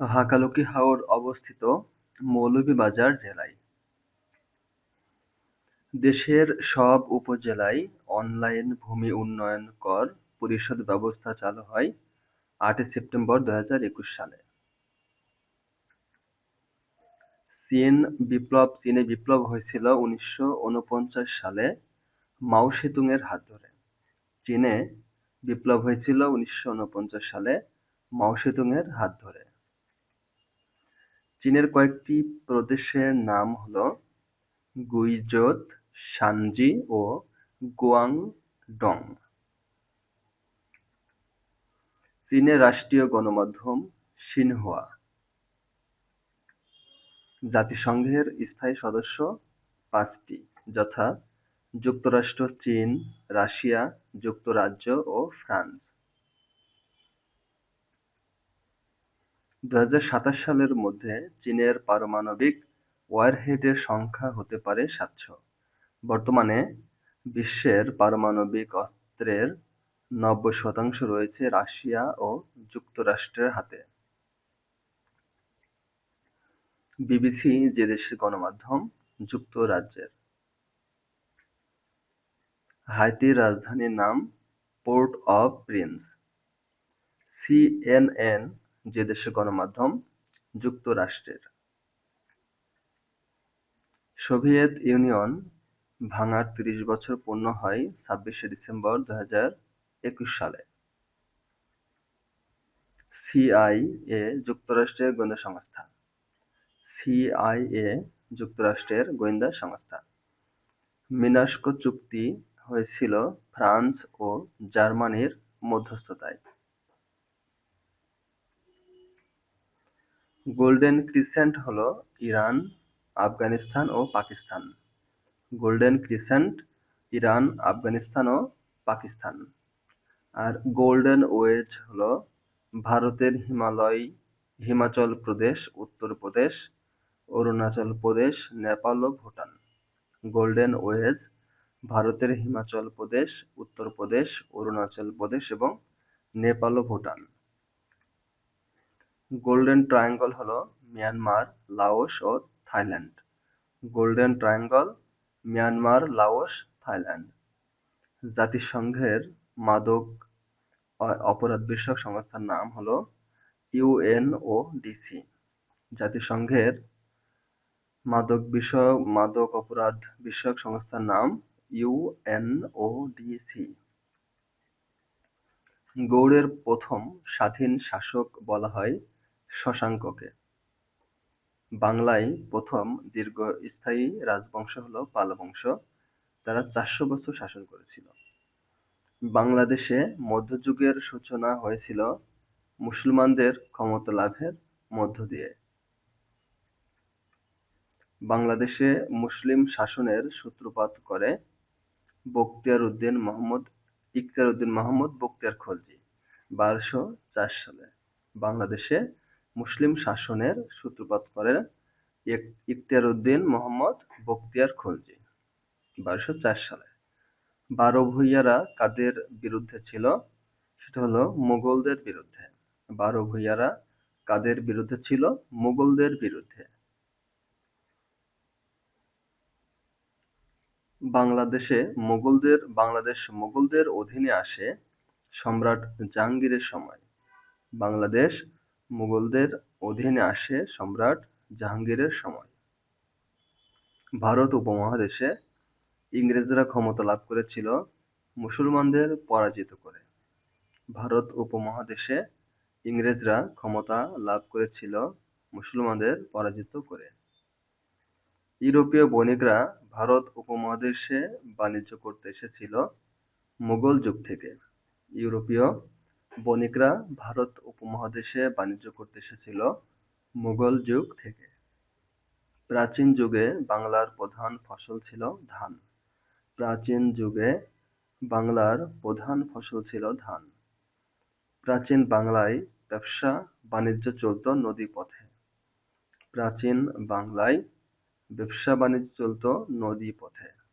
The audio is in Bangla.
হাকালুকি হাওর অবস্থিত মৌলভীবাজার জেলায়। দেশের সব উপজেলায় অনলাইন ভূমি উন্নয়ন কর পরিশোধ ব্যবস্থা চালু হয় আটই সেপ্টেম্বর দু হাজার একুশ সালে। চীন বিপ্লব চীনে বিপ্লব হয়েছিল উনিশশো ঊনপঞ্চাশ সালে মাও সেতুংয়ের হাত ধরে। চীনে বিপ্লব হয়েছিল উনিশশো ঊনপঞ্চাশ সালে মাও সেতুংয়ের হাত ধরে। চীনের কয়েকটি প্রদেশের নাম হল গুইজোত, শানজি ও গুয়াংডং। চীনের রাষ্ট্রীয় গণমাধ্যম সিনহুয়া। জাতিসংঘের স্থায়ী সদস্য পাঁচটি, যথা যুক্তরাষ্ট্র, চীন, রাশিয়া, যুক্তরাজ্য ও ফ্রান্স। দু হাজার সাতাশ সালের মধ্যে চীনের পারমাণবিক ওয়ারহেডের সংখ্যা হতে পারে সাতশো। বর্তমানে বিশ্বের পারমাণবিক অস্ত্রের নব্বই শতাংশ রয়েছে রাশিয়া ও যুক্তরাষ্ট্রের হাতে। বিবিসি যে দেশের গণমাধ্যম, যুক্তরাজ্যের। হাইতির রাজধানীর নাম পোর্ট অব প্রিন্স। সিএনএন যে দেশের গণমাধ্যম যুক্তরাষ্ট্রের। সোভিয়েত ইউনিয়ন ভাঙার ত্রিশ বছর পূর্ণ হয় ছাব্বিশে ডিসেম্বর দুই সালে। সিআইএ যুক্তরাষ্ট্রের গোয়েন্দা সংস্থা। সিআইএ যুক্তরাষ্ট্রের গোয়েন্দা সংস্থা। মিনাস্ক চুক্তি হয়েছিল ফ্রান্স ও জার্মানির মধ্যস্থতায়। গোল্ডেন ক্রিসেন্ট হল ইরান, আফগানিস্তান ও Pakistan. Golden crescent Iran, Afghanistan ও পাকিস্তান। আর গোল্ডেন ওয়েজ হল ভারতের হিমালয়, হিমাচল প্রদেশ, উত্তর প্রদেশ, অরুণাচল প্রদেশ, নেপাল ও ভুটান। গোল্ডেন ওয়েজ ভারতের হিমাচল প্রদেশ, উত্তর প্রদেশ, অরুণাচল প্রদেশ এবং নেপাল ও ভুটান। গোল্ডেন ট্রায়াঙ্গল হল মিয়ানমার, লাওস ও Thailand. Golden triangle Myanmar, Laos, Thailand. জাতিসংঘের মাদক অপরাধ বিষয়ক সংস্থার নাম হল ইউএনওডিসি। জাতিসংঘের মাদক বিষয়ক মাদক অপরাধ বিষয়ক সংস্থার নাম ইউএনওডিসি। গৌড়ের প্রথম স্বাধীন শাসক বলা হয় শশাঙ্ককে। বাংলায় প্রথম দীর্ঘস্থায়ী রাজবংশ হল পাল বংশ, তারা চারশো বছর শাসন করেছিল। বাংলাদেশে মধ্যযুগের সূচনা হয়েছিল মুসলমানদের ক্ষমতা লাভের মধ্য দিয়ে। বাংলাদেশে মুসলিম শাসনের সূত্রপাত করে বখতিয়ার উদ্দিন মোহাম্মদ ইখতিয়ার উদ্দিন মোহাম্মদ বখতিয়ার খলজি বারোশো চার সালে। বাংলাদেশে মুসলিম শাসনের সূত্রপাত করে ইখতিয়ার উদ্দীন মোহাম্মদ বখতিয়ার খলজি বারোশো চার সালে। বারো ভূঁইয়ারা কাদের বিরুদ্ধে ছিল? সেটা হলো মুঘলদের বিরুদ্ধে। বারো ভূঁইয়ারা কাদের বিরুদ্ধে ছিল? মুঘলদের বিরুদ্ধে। বাংলাদেশে মুঘলদের, বাংলাদেশ মুঘলদের অধীনে আসে সম্রাট জাহাঙ্গীরের সময়। বাংলাদেশ মুঘলদের অধীনে আসে সম্রাট জাহাঙ্গীরের সময়। ভারত উপমহাদেশে ইংরেজরা ক্ষমতা লাভ করেছিল, মুসলমানদের পরাজিত করে। ভারত উপমহাদেশে ইংরেজরা ক্ষমতা লাভ করেছিল, মুসলমানদের পরাজিত করে। ইউরোপীয় বণিকরা ভারত উপমহাদেশে বাণিজ্য করতে এসেছিল, মুঘল যুগ থেকে। ইউরোপীয় বণিকরা ভারত উপমহাদেশে বাণিজ্য করতে এসেছিল মুঘল যুগ থেকে। প্রাচীন যুগে বাংলার প্রধান ফসল ছিল ধান। প্রাচীন যুগে বাংলার প্রধান ফসল ছিল ধান। প্রাচীন বাংলায় ব্যবসা বাণিজ্য চলত নদী পথে। প্রাচীন বাংলায় ব্যবসা বাণিজ্য চলত নদী পথে।